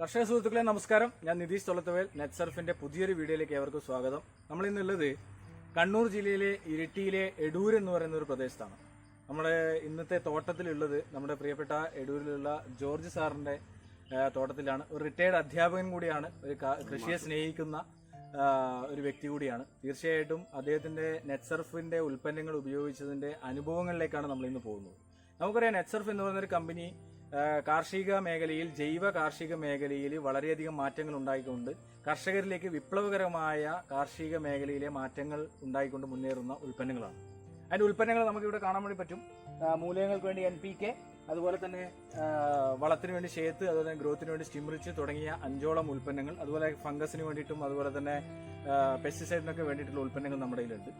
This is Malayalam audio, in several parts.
കർഷക സുഹൃത്തുക്കളെ നമസ്കാരം. ഞാൻ നിതീഷ് തൊളത്തവേൽ നെറ്റ് സർഫിന്റെ പുതിയൊരു വീഡിയോയിലേക്ക് ഏവർക്കും സ്വാഗതം. നമ്മൾ ഇന്നുള്ളത് കണ്ണൂർ ജില്ലയിലെ ഇരിട്ടിയിലെ എടൂർ എന്ന് പറയുന്ന ഒരു പ്രദേശത്താണ്. നമ്മുടെ ഇന്നത്തെ തോട്ടത്തിലുള്ളത് നമ്മുടെ പ്രിയപ്പെട്ട എടൂരിലുള്ള ജോർജ് സാറിന്റെ തോട്ടത്തിലാണ്. ഒരു റിട്ടയർഡ് അധ്യാപകൻ കൂടിയാണ് ഒരു കൃഷിയെ സ്നേഹിക്കുന്ന ഒരു വ്യക്തി കൂടിയാണ്. തീർച്ചയായിട്ടും അദ്ദേഹത്തിന്റെ നെറ്റ്സർഫിന്റെ ഉൽപ്പന്നങ്ങൾ ഉപയോഗിച്ചതിന്റെ അനുഭവങ്ങളിലേക്കാണ് നമ്മൾ ഇന്ന് പോകുന്നത്. നമുക്കറിയാം നെറ്റ്സർഫ് എന്ന് പറയുന്ന ഒരു കമ്പനി കാർഷിക മേഖലയിൽ ജൈവ കാർഷിക മേഖലയിൽ വളരെയധികം മാറ്റങ്ങൾ ഉണ്ടായിക്കൊണ്ട് കർഷകരിലേക്ക് വിപ്ലവകരമായ കാർഷിക മേഖലയിലെ മാറ്റങ്ങൾ ഉണ്ടായിക്കൊണ്ട് മുന്നേറുന്ന ഉൽപ്പന്നങ്ങളാണ്. അതിന്റെ ഉൽപ്പന്നങ്ങൾ നമുക്ക് ഇവിടെ കാണാൻ വേണ്ടി പറ്റും. മൂലകങ്ങൾക്ക് വേണ്ടി എൻ പി കെ അതുപോലെ തന്നെ വളത്തിന് വേണ്ടി ഷേത്ത് അതുപോലെ തന്നെ ഗ്രോത്തിന് വേണ്ടി സ്റ്റിമറിച്ച് തുടങ്ങിയ അഞ്ചോളം ഉൽപ്പന്നങ്ങൾ അതുപോലെ ഫംഗസിന് വേണ്ടിയിട്ടും അതുപോലെ തന്നെ പെസ്റ്റിസൈഡിനൊക്കെ വേണ്ടിയിട്ടുള്ള ഉൽപ്പന്നങ്ങൾ നമ്മുടെ കയ്യിലുണ്ട്.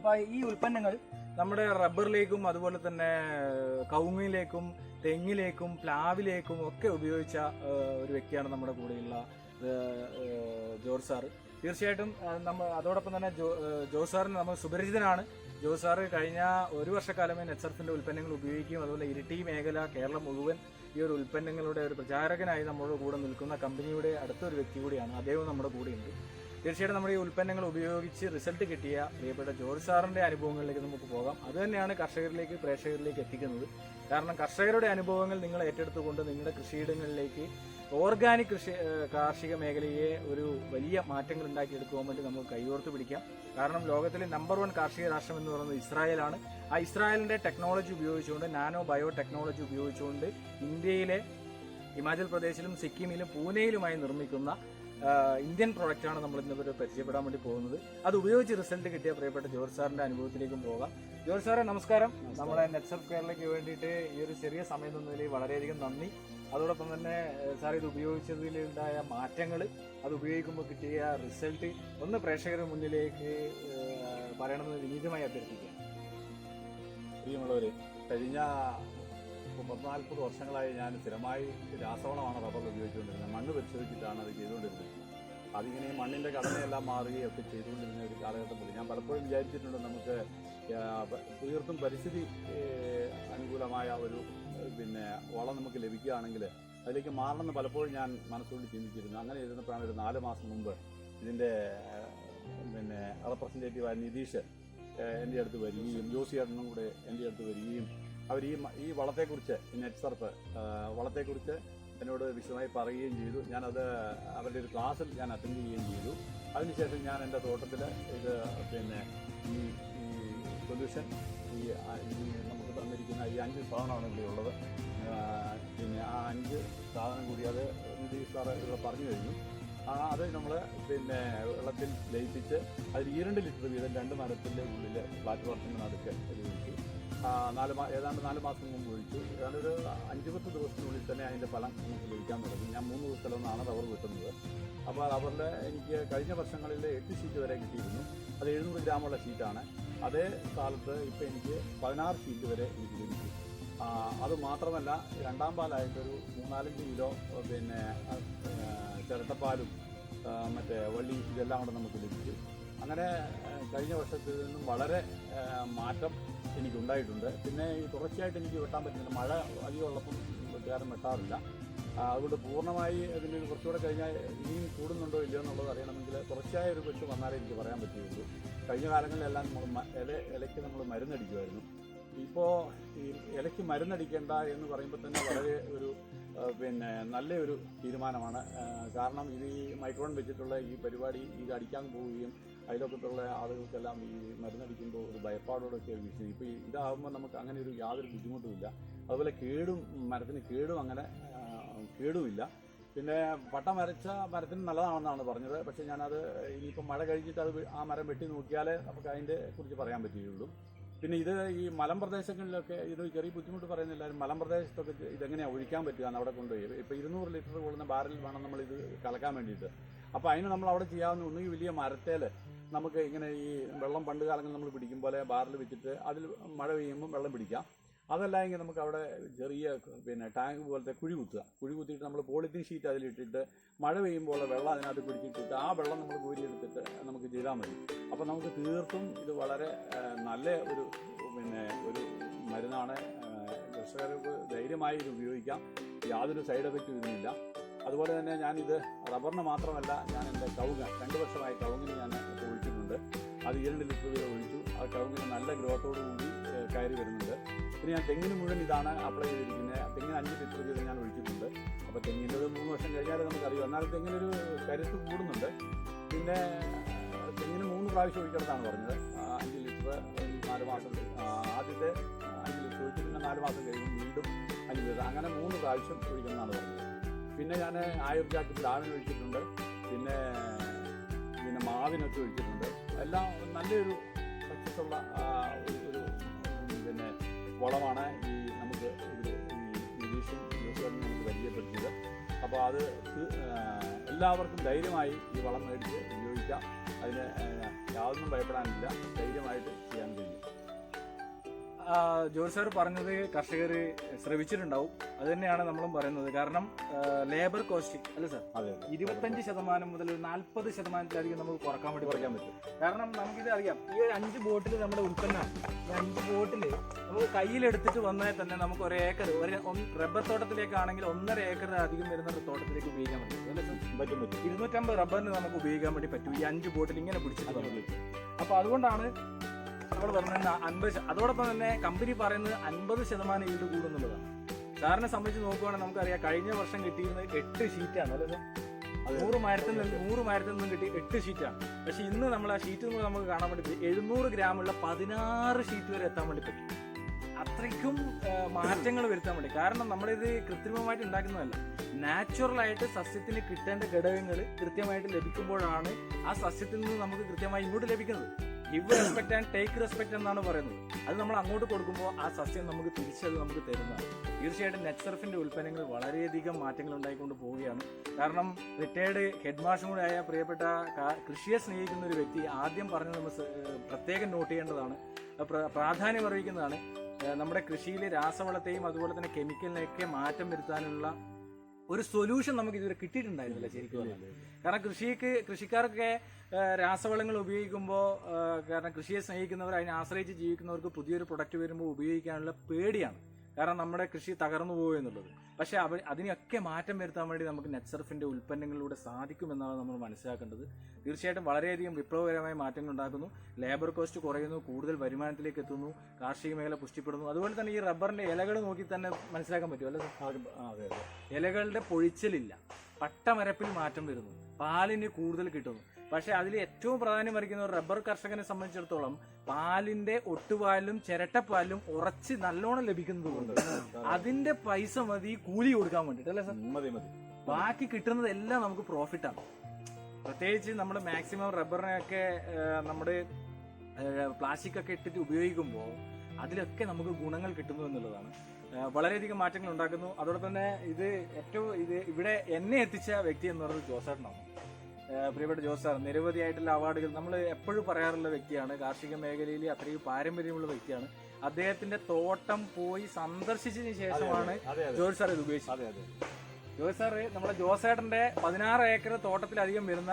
അപ്പൊ ഈ ഉൽപ്പന്നങ്ങൾ നമ്മുടെ റബ്ബറിലേക്കും അതുപോലെ തന്നെ കവുങ്ങിലേക്കും തെങ്ങിലേക്കും പ്ലാവിലേക്കും ഒക്കെ ഉപയോഗിച്ച ഒരു വ്യക്തിയാണ് നമ്മുടെ കൂടെയുള്ള ജോർജ് സാറ്. തീർച്ചയായിട്ടും നമ്മൾ നമ്മ അതോടൊപ്പം തന്നെ ജോസ് സാറിന് നമ്മൾ സുപരിചിതനാണ്. ജോസ് സാറ് കഴിഞ്ഞ ഒരു വർഷക്കാലമേ നെറ്റ്സർഫിന്റെ ഉൽപ്പന്നങ്ങൾ ഉപയോഗിക്കുകയും അതുപോലെ ഇരിട്ടി മേഖല കേരളം മുഴുവൻ ഈ ഒരു ഉൽപ്പന്നങ്ങളുടെ ഒരു പ്രചാരകനായി നമ്മുടെ കൂടെ നിൽക്കുന്ന കമ്പനിയുടെ അടുത്തൊരു വ്യക്തി കൂടിയാണ്. അദ്ദേഹവും നമ്മുടെ കൂടെയുണ്ട്. തീർച്ചയായിട്ടും നമ്മുടെ ഈ ഉൽപ്പന്നങ്ങൾ ഉപയോഗിച്ച് റിസൾട്ട് കിട്ടിയ പ്രിയപ്പെട്ട ജോർജ് സാറിന്റെ അനുഭവങ്ങളിലേക്ക് നമുക്ക് പോകാം. അത് തന്നെയാണ് കർഷകരിലേക്ക് പ്രേക്ഷകരിലേക്ക് എത്തിക്കുന്നത്. കാരണം കർഷകരുടെ അനുഭവങ്ങൾ നിങ്ങൾ ഏറ്റെടുത്തുകൊണ്ട് നിങ്ങളുടെ കൃഷിയിടങ്ങളിലേക്ക് ഓർഗാനിക് കൃഷി കാർഷിക മേഖലയെ ഒരു വലിയ മാറ്റങ്ങൾ ഉണ്ടാക്കിയെടുക്കുവാൻ വേണ്ടി നമുക്ക് കൈകോർത്ത് പിടിക്കാം. കാരണം ലോകത്തിലെ നമ്പർ വൺ കാർഷിക രാഷ്ട്രം എന്ന് പറയുന്നത് ഇസ്രായേലാണ്. ആ ഇസ്രായേലിന്റെ ടെക്നോളജി ഉപയോഗിച്ചുകൊണ്ട് നാനോ ബയോ ടെക്നോളജി ഉപയോഗിച്ചുകൊണ്ട് ഇന്ത്യയിലെ ഹിമാചൽ പ്രദേശിലും സിക്കിമിലും പൂനെയിലുമായി നിർമ്മിക്കുന്ന ഇന്ത്യൻ പ്രൊഡക്റ്റാണ് നമ്മൾ ഇന്നിവർ പരിചയപ്പെടാൻ വേണ്ടി പോകുന്നത്. അത് ഉപയോഗിച്ച് റിസൾട്ട് കിട്ടിയ പ്രിയപ്പെട്ട ജോർജ് സാറിന്റെ അനുഭവത്തിലേക്കും പോകാം. ജോർജ് സാറെ നമസ്കാരം. നമ്മുടെ നെറ്റ്സപ്പ് കേരളയ്ക്ക് വേണ്ടിയിട്ട് ഈ ഒരു ചെറിയ സമയം തന്നതിൽ വളരെയധികം നന്ദി. അതോടൊപ്പം തന്നെ സാർ ഇത് ഉപയോഗിച്ചതിലുണ്ടായ മാറ്റങ്ങൾ അത് ഉപയോഗിക്കുമ്പോൾ കിട്ടിയ റിസൾട്ട് ഒന്ന് പ്രേക്ഷകരുടെ മുന്നിലേക്ക് പറയണമെന്ന് വിനീതമായി അഭ്യർത്ഥിക്കാം കഴിഞ്ഞ പത്തിനാൽപ്പത് വർഷങ്ങളായി ഞാൻ സ്ഥിരമായി രാസവളമാണ് റബ്ബർ ഉപയോഗിച്ചുകൊണ്ടിരുന്നത്. മണ്ണ് പരിശോധിച്ചിട്ടാണ് അത് ചെയ്തുകൊണ്ടിരുന്നത്. അതിങ്ങനെ ഈ മണ്ണിന്റെ ഘടനയെല്ലാം മാറുകയും ഒക്കെ ചെയ്തുകൊണ്ടിരുന്ന ഒരു കാലഘട്ടത്തിൽ ഞാൻ പലപ്പോഴും വിചാരിച്ചിട്ടുണ്ട് നമുക്ക് തീർത്തും പരിസ്ഥിതി അനുകൂലമായ ഒരു പിന്നെ വളം നമുക്ക് ലഭിക്കുകയാണെങ്കിൽ അതിലേക്ക് മാറണമെന്ന് പലപ്പോഴും ഞാൻ മനസ്സുകൊണ്ട് ചിന്തിച്ചിരുന്നു. അങ്ങനെ ഇരുന്നപ്പോഴാണ് ഒരു നാല് മാസം മുമ്പ് ഇതിന്റെ പിന്നെ റെപ്രസെന്റേറ്റീവായ നിതീഷ് എന്റെ അടുത്ത് വരികയും ജോസി ചേട്ടനും കൂടെ എന്റെ അടുത്ത് വരികയും അവർ ഈ ഈ വളത്തെക്കുറിച്ച് ഈ നെറ്റ് സർഫ് വളത്തെക്കുറിച്ച് എന്നോട് വിശദമായി പറയുകയും ചെയ്തു. ഞാനത് അവരുടെ ഒരു ക്ലാസ്സിൽ ഞാൻ അറ്റൻഡ് ചെയ്യുകയും ചെയ്തു. അതിനുശേഷം ഞാൻ എന്റെ തോട്ടത്തിൽ ഇത് പിന്നെ ഈ ഈ സൊല്യൂഷൻ ഈ നമുക്ക് തന്നിരിക്കുന്ന ഈ അഞ്ച് സാധനമാണ് ഇവിടെ ഉള്ളത്. പിന്നെ ആ അഞ്ച് സാധനം കൂടി അത് നിധി സാറ് ഇവിടെ പറഞ്ഞു കഴിഞ്ഞു. അത് നമ്മൾ പിന്നെ വെള്ളത്തിൽ ലയിപ്പിച്ച് അതിൽ ഈ രണ്ട് ലിറ്റർ വീതം രണ്ട് മരത്തിന്റെ ഉള്ളിൽ വർഷങ്ങൾ നടുക്ക് ആ, നാല് മാ ഏതാണ്ട് നാല് മാസം മുമ്പ് ഒഴിച്ചു. ഏതാണ്ട് ഒരു അഞ്ച് പത്ത് ദിവസത്തിനുള്ളിൽ തന്നെ അതിന്റെ ഫലം നമുക്ക് ലഭിക്കാൻ തുടങ്ങി. ഞാൻ മൂന്ന് ദിവസത്തിലൊന്നാണ് റബ്ബർ കിട്ടുന്നത് അപ്പോൾ റബ്ബറിൽ എനിക്ക് കഴിഞ്ഞ വർഷങ്ങളിൽ എട്ട് ഷീറ്റ് വരെ കിട്ടിയിരുന്നു. അത് എഴുന്നൂറ് ഗ്രാമുള്ള ഷീറ്റാണ്. അതേ കാലത്ത് ഇപ്പോൾ എനിക്ക് പതിനാറ് ഷീറ്റ് വരെ എനിക്ക് ലഭിച്ചു. അത് മാത്രമല്ല രണ്ടാം പാലായിട്ടൊരു മൂന്നാലഞ്ച് കിലോ പിന്നെ ചിരട്ടപ്പാലും മറ്റേ വള്ളി ഇതെല്ലാം കൂടെ നമുക്ക് ലഭിച്ചു. അങ്ങനെ കഴിഞ്ഞ വർഷത്തിൽ നിന്നും വളരെ മാറ്റം എനിക്കുണ്ടായിട്ടുണ്ട്. പിന്നെ ഈ തുടർച്ചയായിട്ട് എനിക്ക് വെട്ടാൻ പറ്റുന്നില്ല. മഴ അധികം ഉള്ളപ്പം വെട്ടുകാരൻ വെട്ടാറില്ല. അതുകൊണ്ട് പൂർണമായി അതിന് കുറച്ചുകൂടെ കഴിഞ്ഞാൽ ഇനിയും കൂടുന്നുണ്ടോ ഇല്ലയോ എന്നുള്ളത് അറിയണമെങ്കിൽ തുടർച്ചയായ ഒരു വെട്ട് വന്നാലേ എനിക്ക് പറയാൻ പറ്റുകയുള്ളൂ. കഴിഞ്ഞ കാലങ്ങളിലെല്ലാം നമ്മൾ ഇല ഇലയ്ക്ക് നമ്മൾ മരുന്നടിക്കുമായിരുന്നു. ഇപ്പോൾ ഈ ഇലയ്ക്ക് മരുന്നടിക്കേണ്ട എന്ന് പറയുമ്പോൾ തന്നെ വളരെ ഒരു പിന്നെ നല്ലൊരു തീരുമാനമാണ്. കാരണം ഇത് ഈ മൈക്രോൺ വെച്ചിട്ടുള്ള ഈ പരിപാടി ഇത് അടിക്കാൻ പോവുകയും അതിലൊക്കെയുള്ള ആളുകൾക്കെല്ലാം ഈ മരുന്നടിക്കുമ്പോൾ ഒരു ഭയപ്പാടോടൊക്കെ വീഴ്ച ഇപ്പോൾ ഇതാകുമ്പോൾ നമുക്ക് അങ്ങനെ ഒരു യാതൊരു ബുദ്ധിമുട്ടുമില്ല അതുപോലെ കേടും മരത്തിന് കേടും അങ്ങനെ കേടുമില്ല. പിന്നെ പട്ട മരച്ച മരത്തിന് നല്ലതാണെന്നാണ് പറഞ്ഞത്. പക്ഷേ ഞാനത് ഇനിയിപ്പോൾ മഴ കഴിഞ്ഞിട്ട് അത് ആ മരം വെട്ടി നോക്കിയാലേ നമുക്ക് അതിന്റെ കുറിച്ച് പറയാൻ പറ്റുകയുള്ളൂ. പിന്നെ ഇത് ഈ മലമ്പ്രദേശങ്ങളിലൊക്കെ ഇത് ചെറിയ ബുദ്ധിമുട്ട് പറയുന്ന എല്ലാവരും മലമ്പ്രദേശത്തൊക്കെ ഇത് ഇതെങ്ങനെയാണ് ഒഴിക്കാൻ പറ്റുക എന്ന് അവിടെ കൊണ്ടുപോയി. ഇപ്പോൾ ഇരുന്നൂറ് ലിറ്റർ കൊള്ളുന്ന ബാരൽ വേണം നമ്മൾ ഇത് കലക്കാൻ വേണ്ടിയിട്ട്. അപ്പോൾ അതിന് നമ്മൾ അവിടെ ചെയ്യാവുന്ന ഒന്നുകിൽ വലിയ മരത്തേൽ നമുക്ക് ഇങ്ങനെ ഈ വെള്ളം പണ്ട് കാലങ്ങളിൽ നമ്മൾ പിടിക്കും പോലെ ബാറിൽ വെച്ചിട്ട് അതിൽ മഴ പെയ്യുമ്പോൾ വെള്ളം പിടിക്കാം. അതല്ലായെങ്കിൽ നമുക്ക് അവിടെ ചെറിയ പിന്നെ ടാങ്ക് പോലത്തെ കുഴി കുത്തുക. കുഴി കുത്തിയിട്ട് നമ്മൾ പോളിത്തീൻ ഷീറ്റ് അതിലിട്ടിട്ട് മഴ പെയ്യുമ്പോൾ വെള്ളം അതിനകത്ത് പിടിച്ചിട്ടിട്ട് ആ വെള്ളം നമ്മൾ കോരിയെടുത്തിട്ട് നമുക്ക് ചെയ്താൽ മതി. അപ്പോൾ നമുക്ക് തീർത്തും ഇത് വളരെ നല്ല ഒരു പിന്നെ ഒരു മരുന്നാണ്. കർഷകർക്ക് ധൈര്യമായി ഇത് ഉപയോഗിക്കാം. യാതൊരു സൈഡ് എഫക്റ്റും ഇതിനില്ല അതുപോലെ തന്നെ ഞാനിത് റബ്ബറിന് മാത്രമല്ല ഞാൻ എന്റെ കവുങ്ങ് രണ്ട് വർഷമായി കവുങ്ങിന് ഞാൻ അത് ഇരണ്ട് ലിറ്റർ വീതം ഒഴിച്ചു. ആ കവുങ്ങിന് നല്ല ഗ്രോത്തോടു കൂടി കയറി വരുന്നുണ്ട്. പിന്നെ ഞാൻ തെങ്ങിന് മുഴുവൻ ഇതാണ് അപ്ലൈ ചെയ്തിരിക്കുന്നത് തെങ്ങിന് അഞ്ച് ലിറ്റർ വീതം ഞാൻ ഒഴിച്ചിട്ടുണ്ട്. അപ്പോൾ തെങ്ങിന്റെ ഒരു മൂന്ന് വർഷം കഴിഞ്ഞാൽ നമുക്കറിയാം. എന്നാൽ തെങ്ങിനൊരു കരുത്ത് കൂടുന്നുണ്ട്. പിന്നെ തെങ്ങിന് മൂന്ന് പ്രാവശ്യം ഒഴിക്കണമെന്നാണ് പറഞ്ഞത്. അഞ്ച് ലിറ്റർ നാല് മാസം ആദ്യത്തെ അഞ്ച് ലിറ്റർ ഒഴിച്ച് പിന്നെ നാല് മാസം കഴിയുമ്പോൾ വീണ്ടും അഞ്ച് ലിറ്റർ അങ്ങനെ മൂന്ന് പ്രാവശ്യം ഒഴിക്കണമെന്നാണ് പറഞ്ഞത്. പിന്നെ ഞാൻ ആയുർ ജാക്കറ്റ് പ്ലാവിന് ഒഴിച്ചിട്ടുണ്ട് പിന്നെ പിന്നെ മാവിനൊക്കെ ഒഴിച്ചിട്ടുണ്ട്. എല്ലാം നല്ലൊരു സക്സസ് ഒരു പിന്നെ വളമാണ് ഈ നമുക്ക് ഇതിൽ ഈ ഇംഗ്ലീഷും യൂസുകളും നമുക്ക് പരിചയപ്പെടുത്തിയത്. അപ്പോൾ അത് എല്ലാവർക്കും ധൈര്യമായി ഈ വളം മേടിച്ച് ഉപയോഗിക്കാം. അതിന് യാതൊന്നും ഭയപ്പെടാനില്ല. ധൈര്യമായിട്ട് ചെയ്യാൻ കഴിയും. ജോർജ് സാർ പറഞ്ഞത് കർഷകർ ശ്രമിച്ചിട്ടുണ്ടാവും അത് തന്നെയാണ് നമ്മളും പറയുന്നത്. കാരണം ലേബർ കോസ്റ്റ് അല്ലേ സാർ? ഇരുപത്തഞ്ച് ശതമാനം മുതൽ ഒരു നാൽപ്പത് ശതമാനത്തിലായിരിക്കും നമുക്ക് കുറയ്ക്കാൻ വേണ്ടി കുറയ്ക്കാൻ പറ്റും. കാരണം നമുക്കിത് അറിയാം. ഈ ഒരു അഞ്ച് ബോട്ടിൽ നമ്മുടെ ഉൽപ്പന്നമാണ് ഈ അഞ്ച് ബോട്ടിൽ നമുക്ക് കയ്യിലെടുത്തിട്ട് വന്നാൽ തന്നെ നമുക്ക് ഒരു ഏക്കർ ഒരു റബ്ബർ തോട്ടത്തിലേക്കാണെങ്കിൽ ഒന്നര ഏക്കർ അധികം വരുന്ന ഒരു തോട്ടത്തിലേക്ക് ഉപയോഗിക്കാൻ പറ്റും. അല്ലേ സാർ? പറ്റും പറ്റും. ഇരുന്നൂറ്റമ്പത് റബ്ബറിന് നമുക്ക് ഉപയോഗിക്കാൻ വേണ്ടി പറ്റും ഈ അഞ്ച് ബോട്ടിൽ ഇങ്ങനെ പിടിച്ചിട്ട് അത് വന്നത്. അപ്പൊ അതുകൊണ്ടാണ് നമ്മൾ പറഞ്ഞ അൻപത് അതോടൊപ്പം തന്നെ കമ്പനി പറയുന്നത് അൻപത് ശതമാനം ഈട് കൂടുന്നുള്ളതാണ്. സാറിനെ സംബന്ധിച്ച് നോക്കുവാണെങ്കിൽ നമുക്കറിയാം കഴിഞ്ഞ വർഷം കിട്ടിയിരുന്നത് എട്ട് ഷീറ്റാണ്. അല്ലേ. നൂറ് മരത്തിൽ നിന്ന് നൂറ് മരത്തിൽ നിന്നും കിട്ടി എട്ട് ഷീറ്റാണ്. പക്ഷെ ഇന്ന് നമ്മൾ ആ ഷീറ്റ് നിന്ന് നമുക്ക് കാണാൻ വേണ്ടി പറ്റും എഴുന്നൂറ് ഗ്രാമുള്ള പതിനാറ് ഷീറ്റ് വരെ എത്താൻ വേണ്ടി പറ്റും. അത്രയ്ക്കും മാറ്റങ്ങൾ വരുത്താൻ വേണ്ടി. കാരണം നമ്മളിത് കൃത്രിമമായിട്ട് ഉണ്ടാക്കുന്നതല്ല. നാച്ചുറലായിട്ട് സസ്യത്തിന് കിട്ടേണ്ട ഘടകങ്ങൾ കൃത്യമായിട്ട് ലഭിക്കുമ്പോഴാണ് ആ സസ്യത്തിൽ നിന്ന് നമുക്ക് കൃത്യമായി ഇങ്ങോട്ട് ലഭിക്കുന്നത്. Give respect and take respect എന്നാണ് പറയുന്നത്. അത് നമ്മൾ അങ്ങോട്ട് കൊടുക്കുമ്പോൾ ആ സസ്യം നമുക്ക് തിരിച്ചത് നമുക്ക് തരുന്നതാണ്. തീർച്ചയായിട്ടും നെറ്റ്സർഫിന്റെ ഉൽപ്പന്നങ്ങൾ വളരെയധികം മാറ്റങ്ങൾ ഉണ്ടായിക്കൊണ്ട് പോവുകയാണ്. കാരണം റിട്ടയർഡ് ഹെഡ് മാഷും കൂടെ ആയ പ്രിയപ്പെട്ട കൃഷിയെ സ്നേഹിക്കുന്ന ഒരു വ്യക്തി ആദ്യം പറഞ്ഞത് നമ്മൾ പ്രത്യേകം നോട്ട് ചെയ്യേണ്ടതാണ്. പ്രാധാന്യം അറിയിക്കുന്നതാണ്. നമ്മുടെ കൃഷിയിലെ രാസവളത്തെയും അതുപോലെ തന്നെ കെമിക്കലിനെയൊക്കെ മാറ്റം വരുത്താനുള്ള ഒരു സൊല്യൂഷൻ നമുക്ക് ഇതുവരെ കിട്ടിയിട്ടുണ്ടായിരുന്നില്ല ശരിക്കും പറഞ്ഞാൽ കാരണം കൃഷിക്ക് കൃഷിക്കാർക്കൊക്കെ രാസവളങ്ങൾ ഉപയോഗിക്കുമ്പോൾ കാരണം കൃഷിയെ സ്നേഹിക്കുന്നവർ അതിനെ ആശ്രയിച്ച് ജീവിക്കുന്നവർക്ക് പുതിയൊരു പ്രൊഡക്റ്റ് വരുമ്പോൾ ഉപയോഗിക്കാനുള്ള പേടിയാണ്. കാരണം നമ്മുടെ കൃഷി തകർന്നു പോകും എന്നുള്ളത്. പക്ഷെ അവ അതിനെയൊക്കെ മാറ്റം വരുത്താൻ വേണ്ടി നമുക്ക് നെറ്റ്സർഫിന്റെ ഉൽപ്പന്നങ്ങളിലൂടെ സാധിക്കുമെന്നാണ് നമ്മൾ മനസ്സിലാക്കേണ്ടത്. തീർച്ചയായിട്ടും വളരെയധികം വിപ്ലവകരമായ മാറ്റങ്ങൾ ഉണ്ടാക്കുന്നു. ലേബർ കോസ്റ്റ് കുറയുന്നു കൂടുതൽ വരുമാനത്തിലേക്ക് എത്തുന്നു കാർഷിക മേഖല പുഷ്ടിപ്പെടുന്നു. അതുപോലെ തന്നെ ഈ റബ്ബറിന്റെ ഇലകൾ നോക്കി തന്നെ മനസ്സിലാക്കാൻ പറ്റും. അല്ലെ ഇലകളുടെ പൊഴിച്ചലില്ല. പട്ടമരപ്പിൽ മാറ്റം വരുന്നു. പാലിന് കൂടുതൽ കിട്ടുന്നു. പക്ഷെ അതിൽ ഏറ്റവും പ്രാധാന്യം വഹിക്കുന്ന റബ്ബർ കർഷകനെ സംബന്ധിച്ചിടത്തോളം പാലിന്റെ ഒട്ടുപാലും ചിരട്ടപ്പാലും ഉറച്ച് നല്ലോണം ലഭിക്കുന്നത് കൊണ്ട് അതിന്റെ പൈസ മതി കൂലി കൊടുക്കാൻ വേണ്ടിട്ട് അല്ലേ സർ? മതി മതി. ബാക്കി കിട്ടുന്നത് എല്ലാം നമുക്ക് പ്രോഫിറ്റാണ് ആണ്. പ്രത്യേകിച്ച് നമ്മൾ മാക്സിമം റബ്ബറിനെയൊക്കെ നമ്മുടെ പ്ലാസ്റ്റിക് ഒക്കെ ഇട്ടിട്ട് ഉപയോഗിക്കുമ്പോൾ അതിലൊക്കെ നമുക്ക് ഗുണങ്ങൾ കിട്ടുന്നു എന്നുള്ളതാണ്. വളരെയധികം മാറ്റങ്ങൾ ഉണ്ടാക്കുന്നു. അതോടൊപ്പം തന്നെ ഇത് ഏറ്റവും ഇത് ഇവിടെ എന്നെ എത്തിച്ച വ്യക്തി എന്ന് പറയുന്നത് ജോസേട്ടനാണ്. പ്രിയപ്പെട്ട ജോസ് സാർ നിരവധിയായിട്ടുള്ള അവാർഡുകൾ നമ്മൾ എപ്പോഴും പറയാറുള്ള വ്യക്തിയാണ്. കാർഷിക മേഖലയിൽ അത്രയും പാരമ്പര്യമുള്ള വ്യക്തിയാണ്. അദ്ദേഹത്തിന്റെ തോട്ടം പോയി സന്ദർശിച്ചതിന് ശേഷമാണ് അതെ സാർ ഇത് ഉപയോഗിച്ചത്. ജോസ് സാർ നമ്മുടെ ജോസേട്ടന്റെ പതിനാറ് ഏക്കർ തോട്ടത്തിലധികം വരുന്ന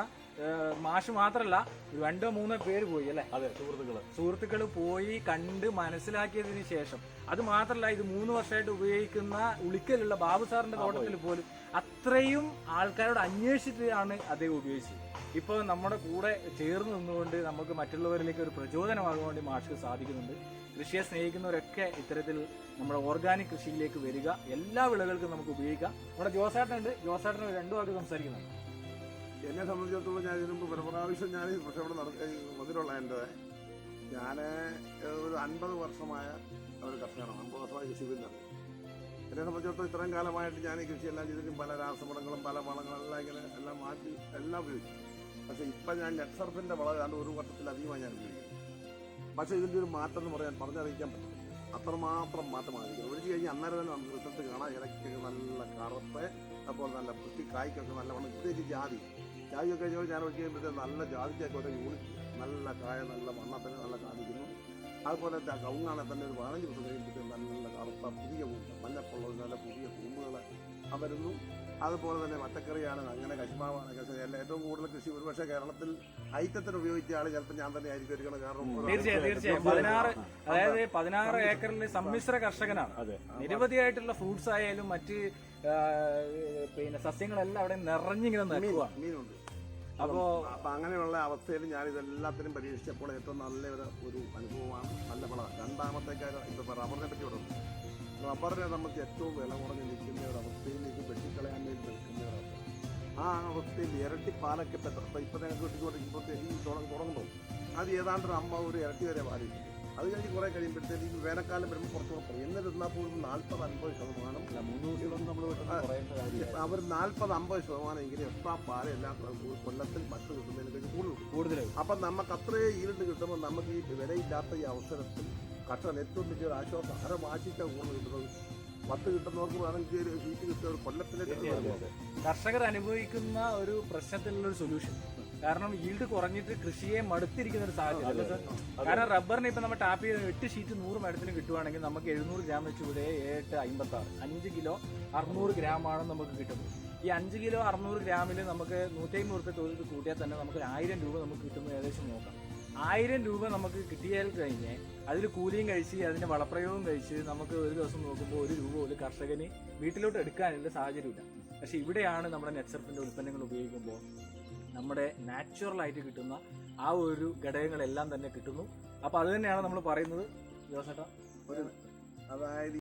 മാഷ് മാത്രമല്ല രണ്ടോ മൂന്നോ പേര് പോയി അല്ലെ? അതെ സുഹൃത്തുക്കൾ. സുഹൃത്തുക്കൾ പോയി കണ്ട് മനസ്സിലാക്കിയതിന് ശേഷം അത് മാത്രമല്ല ഇത് മൂന്ന് വർഷമായിട്ട് ഉപയോഗിക്കുന്ന ഉളിക്കലുള്ള ബാബു സാറിന്റെ തോട്ടത്തിൽ പോലും അത്രയും ആൾക്കാരോട് അന്വേഷിച്ചിട്ടാണ് അദ്ദേഹം ഉപയോഗിച്ചത്. ഇപ്പോൾ നമ്മുടെ കൂടെ ചേർന്ന് നിന്നുകൊണ്ട് നമുക്ക് മറ്റുള്ളവരിലേക്ക് ഒരു പ്രചോദനമാകാൻ വേണ്ടി മാഷ് സാധിക്കുന്നുണ്ട്. കൃഷിയെ സ്നേഹിക്കുന്നവരൊക്കെ ഇത്തരത്തിൽ നമ്മുടെ ഓർഗാനിക് കൃഷിയിലേക്ക് വരിക. എല്ലാ വിളകൾക്കും നമുക്ക് ഉപയോഗിക്കാം. നമ്മുടെ ജോസേട്ടനുണ്ട്. ജോസേട്ടന് രണ്ടു വാക്ക് സംസാരിക്കുന്നുണ്ട്. എന്നെ സംബന്ധിച്ചിടത്തോളം ഞാൻ ഇതിനു മുമ്പ് പ്രാവശ്യം ഞാൻ ഈ ഇവിടെ നടത്തി മുതലുള്ള എന്റെ ഞാൻ ഒരു അൻപത് വർഷമായ ഒരു കർഷകനാണ്. അൻപത് വർഷമായി കൃഷി ചെയ്യുന്നത് എന്നെ സംബന്ധിച്ചിടത്തോളം ഇത്രയും കാലമായിട്ട് ഞാൻ ഈ കൃഷിയെല്ലാം ചെയ്തിട്ടും പല രാസവളങ്ങളും പല വളങ്ങളെല്ലാം ഇങ്ങനെ എല്ലാം മാറ്റി എല്ലാം ഉപയോഗിച്ചു. പക്ഷേ ഇപ്പം ഞാൻ നെറ്റ്സർഫിന്റെ വളം ഏതാണ്ട് ഒരു വർഷത്തിലധികമായി ഞാൻ ഉപയോഗിക്കും പക്ഷേ ഇതിന്റെ ഒരു മാറ്റം എന്ന് പറയാൻ പറഞ്ഞറിയിക്കാൻ പറ്റും അത്രമാത്രം മാറ്റമായിരിക്കും ഒഴിച്ച് കഴിഞ്ഞാൽ അന്നേരം തന്നെ നമുക്ക് റിസൾട്ട് കാണാം. ഇടയ്ക്ക് നല്ല കറുപ്പ് അതുപോലെ നല്ല വൃത്തി കായ്ക്കൊക്കെ നല്ല വണ്ണം ജാതി ജാതിയൊക്കെ കഴിഞ്ഞാൽ ഞാൻ ഒഴിച്ച് കഴിയുമ്പോഴത്തേ നല്ല ജാതിക്കൊക്കെ യൂണിറ്റ്. നല്ല കായ നല്ല വണ്ണത്തിന് നല്ല കാണിക്കുന്നു. അതുപോലെ കവുങ്ങാണെങ്കിൽ തന്നെ ഒരു പതിനഞ്ച് ദിവസം കഴിയുമ്പോഴത്തേക്ക് നല്ല കറുത്ത പുതിയ മഞ്ഞപ്പുള്ള നല്ല പുതിയ കൂമ്പുകൾ വരുന്നു അതുപോലെ തന്നെ പച്ചക്കറിയാണ് അങ്ങനെ കശുമാവാണ് കശു എല്ലാം ഏറ്റവും കൂടുതൽ കൃഷി ഒരുപക്ഷെ കേരളത്തിൽ ഐറ്റത്തിന് ഉപയോഗിച്ച ആൾ ചിലപ്പോൾ ഞാൻ തന്നെ ആയിരിക്കും എടുക്കണം കാരണം ഒരു തീർച്ചയായും തീർച്ചയായും. പതിനാറ് അതായത് പതിനാറ് ഏക്കറിൽ സമ്മിശ്ര കർഷകനാണ്. നിരവധിയായിട്ടുള്ള ഫ്രൂട്ട്സ് ആയാലും മറ്റ് പിന്നെ സസ്യങ്ങളെല്ലാം അവിടെ നിറഞ്ഞിങ്ങനെ മീനുണ്ട്. അപ്പോ അപ്പൊ അങ്ങനെയുള്ള അവസ്ഥയിൽ ഞാൻ ഇതെല്ലാത്തിനും പരീക്ഷിച്ചപ്പോൾ ഏറ്റവും നല്ല ഒരു അനുഭവമാണ്. നല്ല ഫലം രണ്ടാമത്തെ കാര്യം ഇപ്പൊ റബ്ബറിനെ പറ്റി പറഞ്ഞു റബ്ബറിനെ നമുക്ക് ഏറ്റവും വില കുറഞ്ഞ് നിൽക്കുന്ന ഒരു അവസ്ഥയിലേക്ക് വെട്ടിക്കളയാൻ വേണ്ടി നിൽക്കുന്ന ഒരു അവസ്ഥ. ആ അവസ്ഥയിൽ ഇരട്ടി പാലൊക്കെ പെട്ടത് ഇപ്പം തന്നെ ഞങ്ങൾക്ക് കിട്ടിക്കൊണ്ടിരിക്കുമ്പോൾ ഈ തുടങ്ങി തുടങ്ങുമ്പോൾ അത് ഏതാണ്ട് അമ്മ ഒരു ഇരട്ടി വരെ പാലിക്കും അത് കഴിഞ്ഞ് കുറേ കഴിയുമ്പോഴത്തേക്ക് വേനൽക്കാലം വരുമ്പോൾ കുറച്ച് കുറയും. എന്നിരുന്നാൽ പോലും നാൽപ്പത് അൻപത് ശതമാനം അവർ നാൽപ്പത് അമ്പത് ശതമാനം എങ്കിലും എക്സ്ട്രാ പാല എല്ലാ കൊല്ലത്തിൽ മറ്റു കിട്ടുന്നതിനേക്കാൾ കൂടുതൽ കൂടുതലായി. അപ്പം നമുക്ക് അത്രയും ഈൽഡ് കിട്ടുമ്പോൾ നമുക്ക് ഈ വിലയില്ലാത്ത ഈ അവസരത്തിൽ കർഷകൻ ഏറ്റവും വലിയൊരു ആശ്വാസം. അര വാശിച്ച കൂടുതൽ കിട്ടുന്നത് പത്ത് കിട്ടുന്നവർക്ക് വേണമെങ്കിൽ സീറ്റ് കിട്ടുക ഒരു കൊല്ലത്തിലേക്ക് കർഷകർ അനുഭവിക്കുന്ന ഒരു പ്രശ്നത്തിനുള്ള ഒരു സൊല്യൂഷൻ കാരണം ഈൽഡ് കുറഞ്ഞിട്ട് കൃഷിയെ മടുത്തിരിക്കുന്ന ഒരു സാഹചര്യം. കാരണം റബ്ബറിന് ഇപ്പൊ നമ്മൾ ടാപ്പ് ചെയ്ത് എട്ട് ഷീറ്റ് നൂറ് മരത്തിന് കിട്ടുവാണെങ്കിൽ നമുക്ക് എഴുന്നൂറ് ഗ്രാം വെച്ച് ഇവിടെ ഏട്ട് അമ്പത്തി ആറ് അഞ്ച് കിലോ അറുന്നൂറ് ഗ്രാമാണ് നമുക്ക് കിട്ടുന്നത്. ഈ അഞ്ച് കിലോ അറുന്നൂറ് ഗ്രാമിൽ നമുക്ക് നൂറ്റി അമ്പത് റുപ്യ തൊഴിൽ കൂട്ടിയാൽ തന്നെ നമുക്ക് ഒരു ആയിരം രൂപ നമുക്ക് കിട്ടുന്നത് ഏകദേശം നോക്കാം. ആയിരം രൂപ നമുക്ക് കിട്ടിയാൽ കഴിഞ്ഞ് അതിൽ കൂലിയും കഴിച്ച് അതിന്റെ വളപ്രയോഗവും കഴിച്ച് നമുക്ക് ഒരു ദിവസം നോക്കുമ്പോൾ ഒരു രൂപ ഒരു കർഷകന് വീട്ടിലോട്ട് എടുക്കാനുള്ള സാഹചര്യമില്ല. പക്ഷെ ഇവിടെയാണ് നമ്മുടെ നെറ്റ്സർഫിന്റെ ഉൽപ്പന്നങ്ങൾ ഉപയോഗിക്കുമ്പോൾ നമ്മുടെ നാച്ചുറൽ ആയിട്ട് കിട്ടുന്ന ആ ഒരു ഘടകങ്ങളെല്ലാം തന്നെ കിട്ടുന്നു. അപ്പോൾ അത് തന്നെയാണ് നമ്മൾ പറയുന്നത്. ജോസേട്ടാ അതായത്